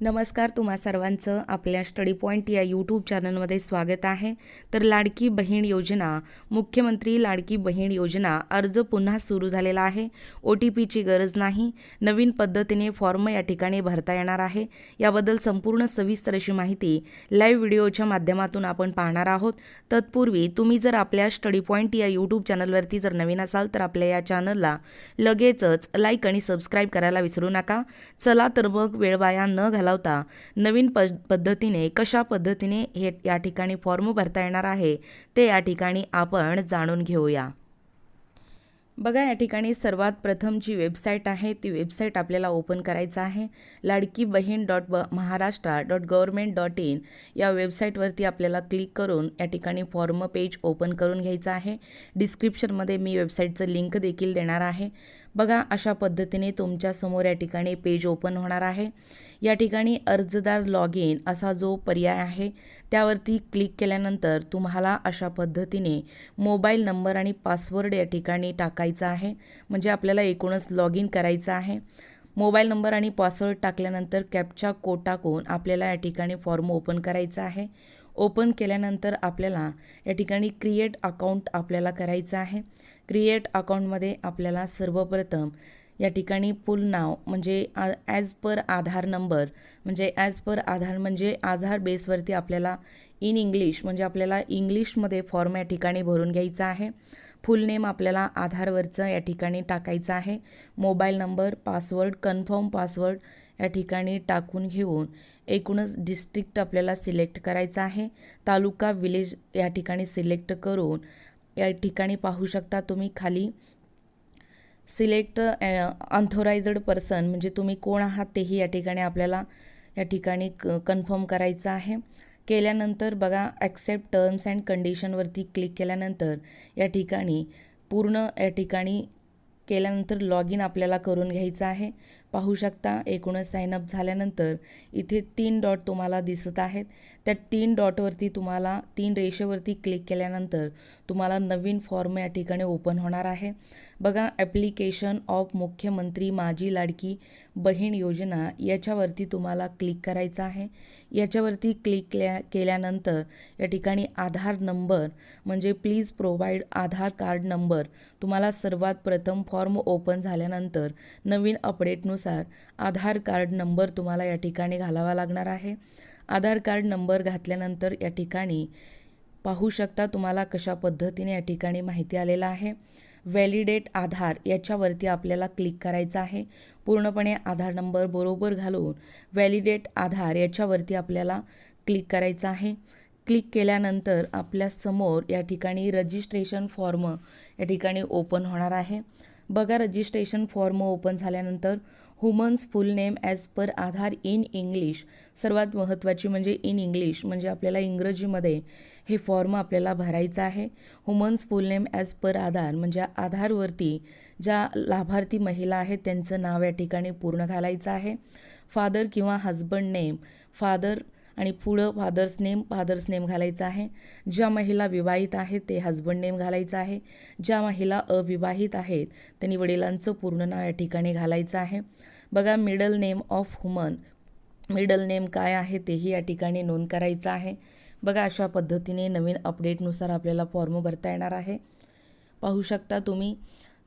नमस्कार तुम्हा सर्वांचं आपल्या स्टडी पॉईंट या यूट्यूब चॅनलमध्ये स्वागत आहे. तर लाडकी बहीण योजना मुख्यमंत्री लाडकी बहीण योजना अर्ज पुन्हा सुरू झालेला आहे. ओ टी पीची गरज नाही. नवीन पद्धतीने फॉर्म या ठिकाणी भरता येणार आहे. याबद्दल संपूर्ण सविस्तर अशी माहिती लाईव्ह व्हिडिओच्या माध्यमातून आपण पाहणार आहोत. तत्पूर्वी तुम्ही जर आपल्या स्टडी पॉईंट या यूट्यूब चॅनलवरती जर नवीन असाल तर आपल्या या चॅनलला लगेचच लाईक आणि सबस्क्राईब करायला विसरू नका. चला तर मग वेळ वाया न होता नवीन प पद्धतीने कशा पद्धतीने हे या ठिकाणी फॉर्म भरता येणार आहे ते या ठिकाणी आपण जाणून घेऊया. बघा या ठिकाणी सर्वात प्रथम जी वेबसाईट आहे ती वेबसाईट आपल्याला ओपन करायचं आहे. लाडकी बहीण डॉट ब Maharashtra dot government dot in या वेबसाईटवरती आपल्याला क्लिक करून या ठिकाणी फॉर्म पेज ओपन करून घ्यायचं आहे. डिस्क्रिप्शनमध्ये मी वेबसाईटचं लिंक देखील देणार आहे. बघा अशा पद्धतीने तुमच्यासमोर या ठिकाणी पेज ओपन होणार आहे. या ठिकाणी अर्जदार लॉग इन असा जो पर्याय आहे त्यावरती क्लिक केल्यानंतर तुम्हाला अशा पद्धतीने मोबाईल नंबर आणि पासवर्ड या ठिकाणी टाकायचा आहे. म्हणजे आपल्याला एकूणच लॉग इन करायचं आहे. मोबाईल नंबर आणि पासवर्ड टाकल्यानंतर कॅपचा कोड टाकून आपल्याला या ठिकाणी फॉर्म ओपन करायचा आहे. ओपन केल्यानंतर आपल्याला या ठिकाणी क्रिएट अकाउंट आपल्याला करायचं आहे. क्रिएट अकाउंटमध्ये आपल्याला सर्वप्रथम या ठिकाणी फुल नाव म्हणजे ॲज पर आधार नंबर म्हणजे ॲज पर आधार म्हणजे आधार बेसवरती आपल्याला इन इंग्लिश म्हणजे आपल्याला इंग्लिशमध्ये फॉर्म या ठिकाणी भरून घ्यायचा आहे. फुल नेम आपल्याला आधारवरचं या ठिकाणी टाकायचं आहे. Mobile number password confirm password या ठिकाणी टाकून घेऊन एकूणच डिस्ट्रिक्ट आपल्याला सिलेक्ट करायचं आहे. तालुका विलेज या ठिकाणी सिलेक्ट करून या ठिकाणी पाहू शकता तुम्ही खाली. सिलेक्ट अनथोरायझड पर्सन म्हणजे तुम्ही कोण आहात तेही या ठिकाणी आपल्याला या ठिकाणी क कन्फर्म करायचं आहे. केल्यानंतर बघा ॲक्सेप्ट टर्म्स अँड कंडिशनवरती क्लिक केल्यानंतर या ठिकाणी पूर्ण या ठिकाणी केल्यानंतर लॉग इन आपल्याला करून घ्यायचं आहे. पाहू शकता एकूणच साईनअप झाल्यानंतर इथे तीन डॉट तुम्हाला दिसत आहेत. त्या तीन डॉटवरती तुम्हाला तीन रेषेवरती क्लिक केल्यानंतर तुम्हाला नवीन फॉर्म या ठिकाणी ओपन होणार आहे. बघा ॲप्लिकेशन ऑफ मुख्यमंत्री माझी लाडकी बहीण योजना याच्यावरती तुम्हाला क्लिक करायचं आहे. याच्यावरती क्लिक केल्या केल्यानंतर या ठिकाणी आधार नंबर म्हणजे please provide Aadhaar card number तुम्हाला सर्वात प्रथम फॉर्म ओपन झाल्यानंतर नवीन अपडेटनुसार आधार कार्ड नंबर तुम्हाला या ठिकाणी घालावा लागणार आहे. आधार कार्ड नंबर घातल्यानंतर या ठिकाणी पाहू शकता तुम्हाला कशा पद्धतीने या ठिकाणी माहिती आलेलं आहे. व्हॅलिडेट आधार याच्यावरती आपल्याला क्लिक करायचं आहे. पूर्णपणे आधार नंबर बरोबर घालून व्हॅलिडेट आधार याच्यावरती आपल्याला क्लिक करायचं आहे. क्लिक केल्यानंतर आपल्यासमोर या ठिकाणी रजिस्ट्रेशन फॉर्म या ठिकाणी ओपन होणार आहे. बघा रजिस्ट्रेशन फॉर्म ओपन झाल्यानंतर woman's full name as per Aadhaar in English सर्वात महत्त्वाची म्हणजे इन इंग्लिश म्हणजे आपल्याला इंग्रजीमध्ये हे फॉर्म आपल्याला भरायचं आहे. Humans full name as per Aadhaar म्हणजे आधारवरती ज्या लाभार्थी महिला आहेत त्यांचं नाव या ठिकाणी पूर्ण घालायचं आहे. फादर किंवा हजबंड नेम फादर आणि पुढं फादर्स नेम फादर्स नेम घालायचं आहे. ज्या महिला विवाहित आहेत ते हजबंड नेम घालायचं आहे. ज्या महिला अविवाहित आहेत त्यांनी वडिलांचं पूर्ण नाव या ठिकाणी घालायचं आहे. बघा middle name of woman middle name काय आहे तेही या ठिकाणी नोंद करायचं आहे. बघा अशा पद्धतीने नवीन अपडेटनुसार आपल्याला फॉर्म भरता येणार आहे. पाहू शकता तुम्ही.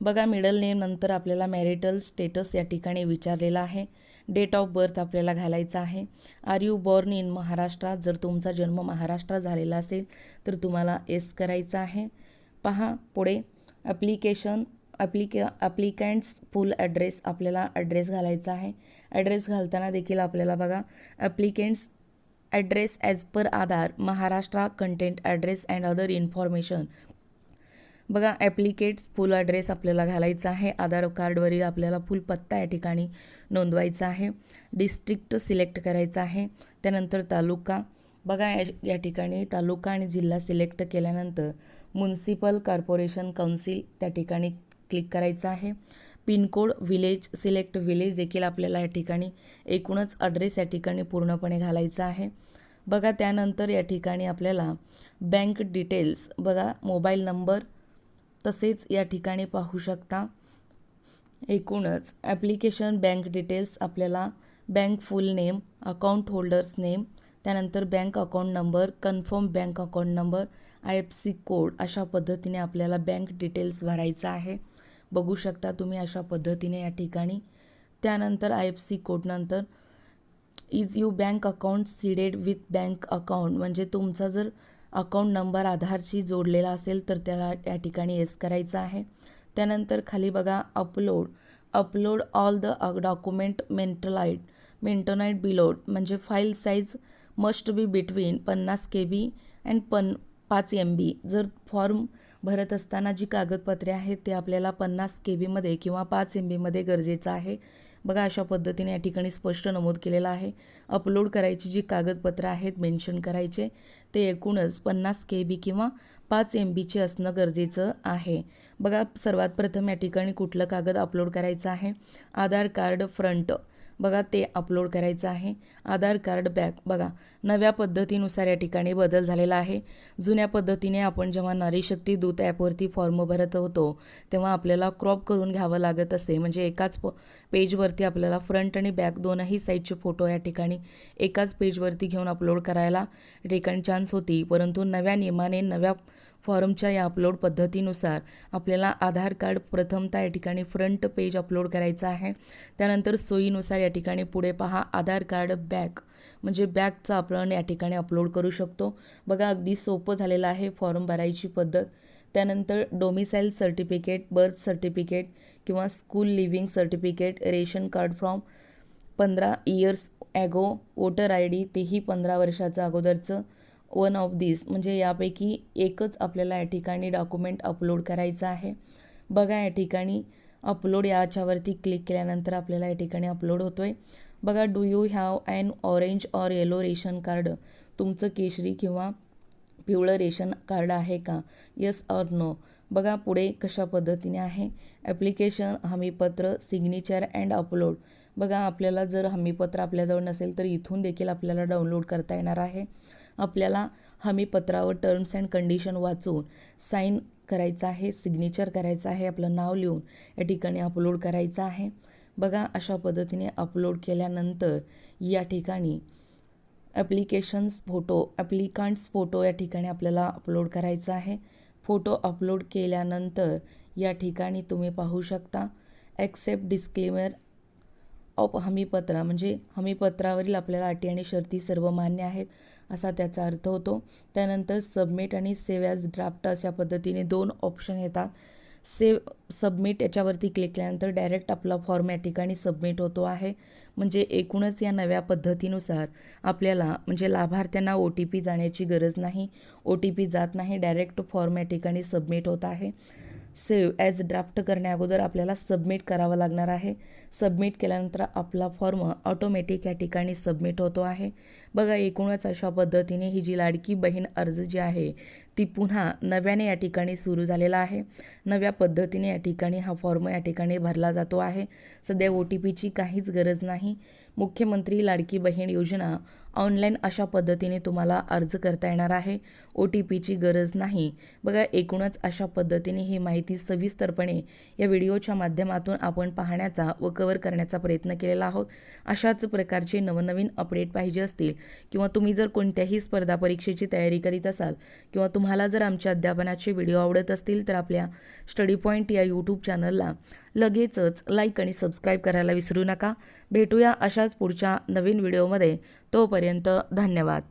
बघा मिडल नेम नंतर आपल्याला मॅरिटल स्टेटस या ठिकाणी विचारलेला आहे. डेट ऑफ बर्थ आपल्याला घालायचा आहे. आर यू बॉर्न इन महाराष्ट्रात जर तुमचा जन्म महाराष्ट्रात झालेला असेल तर तुम्हाला एस करायचा आहे. पहा पुढे. ॲप्लिकेशन ॲप्लिके ॲप्लिकँट्स फुल ॲड्रेस आपल्याला ॲड्रेस घालायचा आहे. ॲड्रेस घालताना देखील आपल्याला बघा applicant's address as per Aadhaar Maharashtra content address and other information बघा ॲप्लिकेट्स फुल ॲड्रेस आपल्याला घालायचा आहे. आधार कार्डवरील आपल्याला फुल पत्ता या ठिकाणी नोंदवायचा आहे. डिस्ट्रिक्ट सिलेक्ट करायचा आहे. त्यानंतर तालुका. बघा या या ठिकाणी तालुका आणि जिल्हा सिलेक्ट केल्यानंतर म्युन्सिपल कॉर्पोरेशन काउन्सिल त्या ठिकाणी क्लिक करायचं आहे. पिनकोड विलेज सिलेक्ट विलेज देखील आपल्याला या ठिकाणी एकूणच ॲड्रेस या ठिकाणी पूर्णपणे घालायचा आहे. बघा त्यानंतर या ठिकाणी आपल्याला बँक डिटेल्स बघा मोबाईल नंबर तसेच या ठिकाणी पाहू शकता. एकूणच ॲप्लिकेशन बँक डिटेल्स आपल्याला bank full name account holders name त्यानंतर bank account number confirm bank account number I F C code अशा पद्धतीने आपल्याला बँक डिटेल्स भरायचं आहे. बघू शकता तुम्ही अशा पद्धतीने या ठिकाणी. त्यानंतर I F C कोडनंतर is you bank account seeded with bank account? म्हणजे तुमचा जर अकाउंट नंबर आधारशी जोडलेला असेल तर त्याला या ठिकाणी येस करायचं आहे. त्यानंतर खाली बघा upload. Upload all the document mentioned mentioned below म्हणजे file size must be between पन्नास के बी अँड पन पाच एम बी जर फॉर्म भरत असताना जी कागदपत्रे आहेत ते आपल्याला पन्नास के बीमध्ये किंवा पाच एम बीमध्ये गरजेचं आहे. बघा अशा पद्धतीने या ठिकाणी स्पष्ट नमूद केलेलं आहे. अपलोड करायची जी कागदपत्रं आहेत मेन्शन करायचे ते एकूणच पन्नास के बी किंवा पाच एम बीचे असणं गरजेचं आहे. बघा सर्वात प्रथम या ठिकाणी कुठलं कागद अपलोड करायचं आहे? आधार कार्ड फ्रंट बघा ते अपलोड करायचं आहे. आधार कार्ड बॅक बघा नव्या पद्धतीनुसार या ठिकाणी बदल झालेला आहे. जुन्या पद्धतीने आपण जेव्हा नारी शक्ती दूत ॲपवरती फॉर्म भरत होतो तेव्हा आपल्याला क्रॉप करून घ्यावं लागत असे. म्हणजे एकाच प पेजवरती आपल्याला फ्रंट आणि बॅक दोनही साईडचे फोटो या ठिकाणी एकाच पेजवरती घेऊन अपलोड करायला ठिकाणी चान्स होती. परंतु नव्या नियमाने नव्या फॉर्मच्या या अपलोड पद्धतीनुसार आपल्याला आधार कार्ड प्रथमतः या ठिकाणी फ्रंट पेज अपलोड करायचं आहे. त्यानंतर सोयीनुसार या ठिकाणी पुढे पहा आधार कार्ड बॅक म्हणजे बॅकचं आपण या ठिकाणी अपलोड करू शकतो. बघा अगदी सोपं झालेलं आहे फॉर्म भरायची पद्धत. त्यानंतर डोमिसाईल सर्टिफिकेट बर्थ सर्टिफिकेट किंवा school leaving certificate ration card from पंधरा years ago voter I D तेही पंधरा वर्षाचं अगोदरचं. वन ऑफ दिस म्हणजे यापैकी एकच आपल्याला या ठिकाणी डॉक्युमेंट अपलोड करायचं आहे. बघा या ठिकाणी अपलोड याच्यावरती क्लिक केल्यानंतर आपल्याला या ठिकाणी अपलोड होतो आहे बघा do you have and orange or yellow ration card? तुमचं केशरी किंवा पिवळं रेशन कार्ड आहे का? Yes or no. बघा पुढे कशा पद्धतीने आहे. ॲप्लिकेशन हमीपत्र सिग्नेचर अँड अपलोड. बघा आपल्याला जर हमीपत्र आपल्याजवळ नसेल तर इथून देखील आपल्याला डाउनलोड करता येणार आहे. आपल्याला हमीपत्रावर टर्म्स अँड कंडिशन वाचून साईन करायचं आहे सिग्नेचर करायचं आहे आपलं नाव लिहून या ठिकाणी अपलोड करायचं आहे. बघा अशा पद्धतीने अपलोड केल्यानंतर या ठिकाणी ॲप्लिकेशन्स फोटो ॲप्लिकांट्स फोटो या ठिकाणी आपल्याला अपलोड करायचा आहे. फोटो अपलोड केल्यानंतर या ठिकाणी तुम्ही पाहू शकता ॲक्सेप्ट डिस्क्लेमर ऑफ हमीपत्र म्हणजे हमीपत्रावरील आपल्याला अटी आणि शर्ती सर्व मान्य आहेत. असा त्याचा अर्थ होतो. त्यानंतर सबमिट आणि सेव्ह ॲज ड्राफ्ट अशा पद्धतीने दोन ऑप्शन येतात. सेव सबमिट याच्यावरती क्लिक केल्यानंतर डायरेक्ट आपला फॉर्म या ठिकाणी सबमिट होतो आहे. म्हणजे एकूणच या नव्या पद्धतीनुसार आपल्याला म्हणजे लाभार्थ्यांना ओ टी पी जाण्याची गरज नाही. ओ टी पी जात नाही डायरेक्ट फॉर्म या ठिकाणी सबमिट होत आहे. सेव्ह ॲज ड्राफ्ट करण्या अगोदर आपल्याला सबमिट करावं लागणार आहे. सबमिट केल्यानंतर आपला फॉर्म ऑटोमॅटिक या ठिकाणी सबमिट होतो आहे. बघा एकूणच अशा पद्धतीने ही जी लाडकी बहीण अर्ज जी आहे ती पुन्हा नव्याने या ठिकाणी सुरू झालेला आहे. नव्या पद्धतीने या ठिकाणी हा फॉर्म या ठिकाणी भरला जातो आहे. सध्या ओ टी पीची काहीच गरज नाही. मुख्यमंत्री लाडकी बहीण योजना ऑनलाईन अशा पद्धतीने तुम्हाला अर्ज करता येणार आहे. ओ टी पीची गरज नाही. बघा एकूणच अशा पद्धतीने ही माहिती सविस्तरपणे या व्हिडिओच्या माध्यमातून आपण पाहण्याचा व कवर करण्याचा प्रयत्न केलेला आहोत. अशाच प्रकारचे नवनवीन अपडेट पाहिजे असतील किंवा तुम्ही जर कोणत्याही स्पर्धा परीक्षेची तयारी करीत असाल किंवा तुम्हाला जर आमच्या अध्यापनाचे व्हिडिओ आवडत असतील तर आपल्या स्टडी पॉईंट या यूट्यूब चॅनलला लगेचच लाईक आणि सबस्क्राईब करायला विसरू नका. भेटूया अशाच पुढच्या नवीन व्हिडिओमध्ये. तोपर्यंत धन्यवाद.